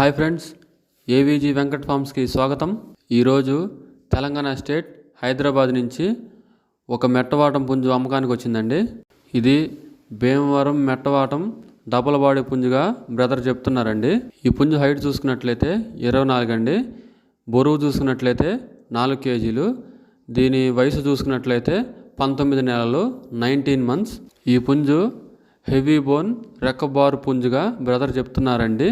Hi friends AVG Venkat ఫార్మ్స్కి స్వాగతం. ఈరోజు తెలంగాణ స్టేట్ హైదరాబాద్ నుంచి ఒక మెట్టవాటం పుంజు అమ్మకానికి వచ్చిందండి. ఇది భీమవరం మెట్టవాటం డబల్ బాడీ పుంజుగా బ్రదర్ చెప్తున్నారండి. ఈ పుంజు హైట్ చూసుకున్నట్లయితే ఇరవై నాలుగు అండి. బరువు చూసుకున్నట్లయితే నాలుగు కేజీలు. దీని వయసు చూసుకున్నట్లయితే పంతొమ్మిది నెలలు నైన్టీన్ మంత్స్. ఈ పుంజు హెవీ బోన్ రెక్కబారు పుంజుగా బ్రదర్ చెప్తున్నారండి.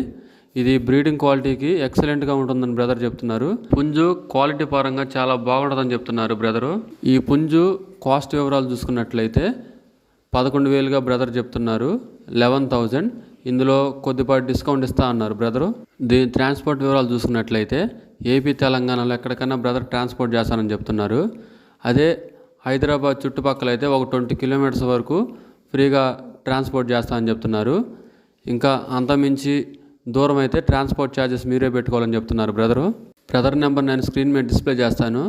ఇది బ్రీడింగ్ క్వాలిటీకి ఎక్సలెంట్గా ఉంటుందని బ్రదర్ చెప్తున్నారు. పుంజు క్వాలిటీ పరంగా చాలా బాగుంటుందని చెప్తున్నారు బ్రదరు. ఈ పుంజు కాస్ట్ వివరాలు చూసుకున్నట్లయితే పదకొండు వేలుగా బ్రదర్ చెప్తున్నారు. Eleven thousand. ఇందులో కొద్దిపాటి డిస్కౌంట్ ఇస్తా అన్నారు బ్రదరు. దీని ట్రాన్స్పోర్ట్ వివరాలు చూసుకున్నట్లయితే ఏపీ తెలంగాణలో ఎక్కడికైనా బ్రదర్ ట్రాన్స్పోర్ట్ చేస్తానని చెప్తున్నారు. అదే హైదరాబాద్ చుట్టుపక్కల అయితే ఒక ట్వంటీ కిలోమీటర్స్ వరకు ఫ్రీగా ట్రాన్స్పోర్ట్ చేస్తామని చెప్తున్నారు. ఇంకా అంతమించి దూరం అయితే ట్రాన్స్పోర్ట్ ఛార్జెస్ మీరే పెట్టుకోవాలని చెప్తున్నారు బ్రదరు. బ్రదర్ నెంబర్ నేను స్క్రీన్ మీద డిస్ప్లే చేస్తాను.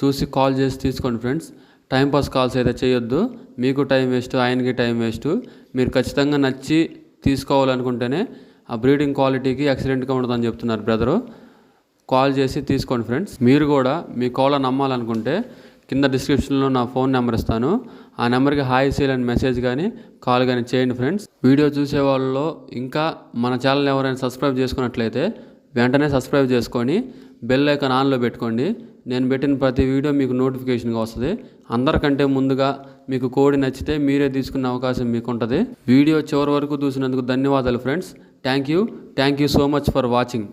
చూసి కాల్ చేసి తీసుకోండి ఫ్రెండ్స్. టైంపాస్ కాల్స్ అయితే చేయొద్దు. మీకు టైం వేస్ట్ ఆయనకి టైం వేస్ట్. మీరు ఖచ్చితంగా నచ్చి తీసుకోవాలనుకుంటేనే ఆ బ్రీడింగ్ క్వాలిటీకి యాక్సిడెంట్గా ఉండదని చెప్తున్నారు బ్రదరు. కాల్ చేసి తీసుకోండి ఫ్రెండ్స్. మీరు కూడా మీ కోళ్ళ నమ్మాలనుకుంటే కింద డిస్క్రిప్షన్లో నా ఫోన్ నెంబర్ ఇస్తాను. ఆ నెంబర్కి హాయ్ చేయాలని మెసేజ్ కానీ కాల్ కానీ చేయండి ఫ్రెండ్స్ వీడియో చూసే వాళ్ళలో ఇంకా మన ఛానల్ ఎవరైనా సబ్స్క్రైబ్ చేసుకున్నట్లయితే వెంటనే సబ్స్క్రైబ్ చేసుకొని బెల్ ఐకాన్ ఆన్లో పెట్టుకోండి. నేను పెట్టిన ప్రతి వీడియో మీకు నోటిఫికేషన్గా వస్తుంది. అందరికంటే ముందుగా మీకు కోడి నచ్చితే మీరే తీసుకునే అవకాశం మీకు ఉంటుంది వీడియో చివరి వరకు చూసినందుకు ధన్యవాదాలు friends thank you thank you so much for watching